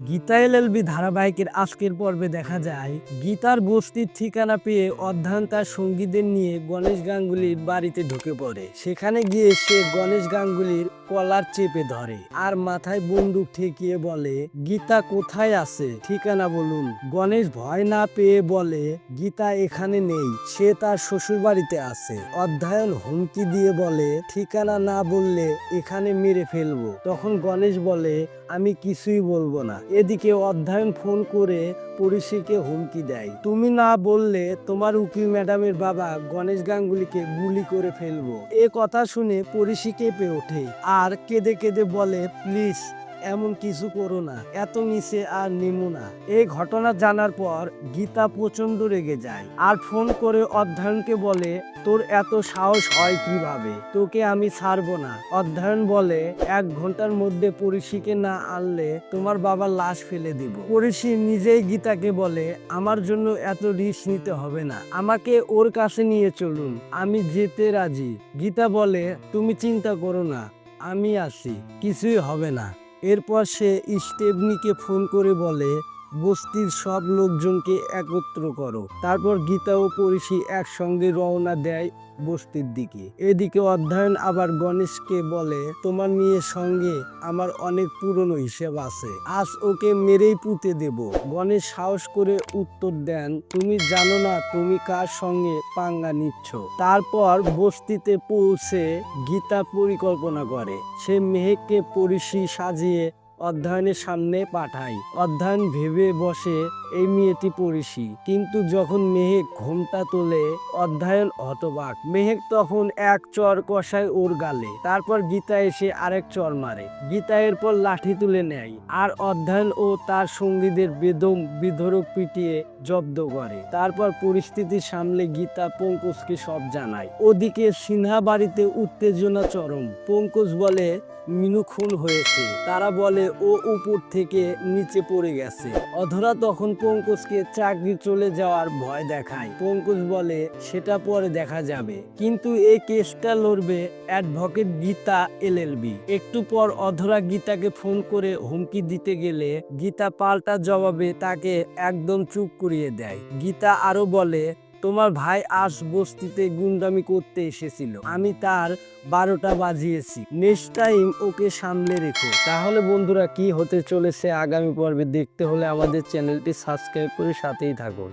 Gita LLB ধারাবাহিকের আজকের পর্বে দেখা যায়। গীতার বস্তির ঠিকানা পেয়ে অধ্যয়ন তার সঙ্গীদের নিয়ে গণেশ গাঙ্গুলির বাড়িতে ঢুকে পড়ে। সেখানে গিয়ে সে গণেশ গাঙ্গুলির কলার চেপে ধরে আর মাথায় বন্দুক ঠেকিয়ে বলে, গীতা কোথায় আছে? ঠিকানা বলুন। গণেশ ভয় না পেয়ে বলে, গীতা এখানে নেই, সে তার শ্বশুর বাড়িতে আছে। অধ্যয়ন হুমকি দিয়ে বলে, ঠিকানা না বললে এখানে মেরে ফেলব। তখন গণেশ বলে, আমি কিছুই বলব না। এদিকে অধ্যায়ন ফোন করে পড়শিকে হুমকি দেয়। তুমি না বললে তোমার উকিল ম্যাডামের বাবা গণেশ গাঙ্গুলিকে গুলি করে ফেলব। এ কথা শুনে পড়শি কেঁপে ওঠে আর কেঁদে কেঁদে বলে, প্লিজ এমন কিছু করো না, এত নিচে আর নিমু না। এই ঘটনা জানার পর গীতা প্রচণ্ড রেগে যায় আর ফোন করে অধ্যয়নকে বলে, তোর এত সাহস হয় কীভাবে? তোকে আমি ছাড়বো না। অধ্যয়ন বলে, এক ঘণ্টার মধ্যে পরিষিকে না আনলে তোমার বাবার লাশ ফেলে দিব। পরিষি নিজেই গীতাকে বলে, আমার জন্য এত রিস্ক নিতে হবে না। আমাকে ওর কাছে নিয়ে চলুন। আমি যেতে রাজি। গীতা বলে, তুমি চিন্তা করো না। আমি আছি কিছুই হবে না। এরপর সে স্টেবনিকে ফোন করে বলে বস্তির সব লোকজনকে একত্র করো। তারপর গীতা ও পরিষি একসঙ্গে রওনা দেয় বস্তির দিকে। এদিকে অধ্যয়ন আবার গণেশকে বলে, তোমার মেয়ের সঙ্গে আমার অনেক পুরনো হিসেব আছে। আজ ওকে মেরেই পুঁতে দেব। গণেশ সাহস করে উত্তর দেন, তুমি জানো না তুমি কার সঙ্গে পাঙ্গা নিচ্ছ? তারপর বস্তিতে পৌঁছে গীতা পরিকল্পনা করে। সে মেহেককে পরিষি সাজিয়ে অধ্যয়নের সামনে পাঠায় অধ্যয়ন ভেবে বসে এই মেয়েটি পড়িসি কিন্তু যখন মেহেক ঘোমটা তোলে, অধ্যয়ন হতবাক। মেহেক তখন এক চর কষায় ওর গালে। তারপর গীতা এসে আরেক চর মারে। গীতা এরপর লাঠি তুলে নেয় আর অধ্যয়ন ও তার সঙ্গীদের বেদম বিধরক পিটিয়ে জব্দ করে। তারপর পরিস্থিতি সামলে গীতা পঙ্কজকে সব জানায়। ওদিকে সিনহা বাড়িতে উত্তেজনা চরম। পঙ্কজ বলে মিনু খুন হয়েছে। তারা বলে, ও উপর থেকে নিচে পড়ে গেছে। অধরা তখন পঙ্কজকে চাকরি চলে যাওয়ার ভয় দেখায়। পঙ্কজ বলে, সেটা পরে দেখা যাবে। কিন্তু এই কেসটা লড়বে অ্যাডভোকেট গীতা এলএলবি। একটু পর অধরা গীতাকে ফোন করে হুমকি দিতে গেলে গীতা পাল্টা জবাবে তাকে একদম চুপ করিয়ে দেয়। গীতা আরও বলে তোমার ভাই আস বস্তিতে গুন্ডামি করতে এসেছিল। আমি তার বারোটা বাজিয়েছি। নেক্সট টাইম ওকে সামনে রেখো। তাহলে বন্ধুরা কি হতে চলেছে আগামী পর্বে দেখতে হলে আমাদের চ্যানেলটি সাবস্ক্রাইব করে সাথেই থাকুন।